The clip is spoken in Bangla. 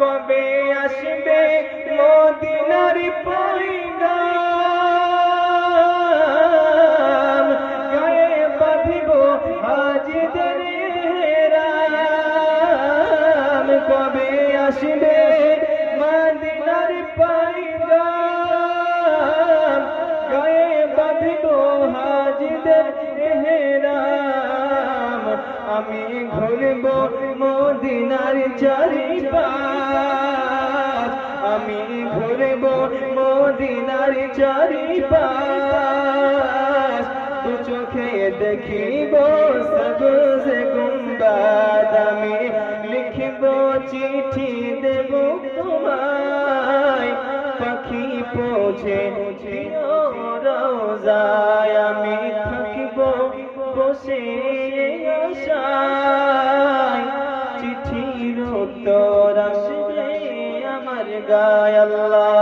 কবে আসবে মদিনার পয়গাম গায়ে বাঁধিব হাজিদের রাম। কবে আসবে মদিনার পয়গাম গায়ে বাঁধিব হাজিদের হেরাম আমি ঘুরব মদিনার চারিপাশ। আমি ঘুরব মদিনার চারিপাশ। দু চোখে দেখিব সবুজ গুম্বাদ। আমি লিখিব চিঠি দেব তোমায়। পাখি পৌঁছে রোজায় আমি থাকিব বসে। গায় আল্লাহ।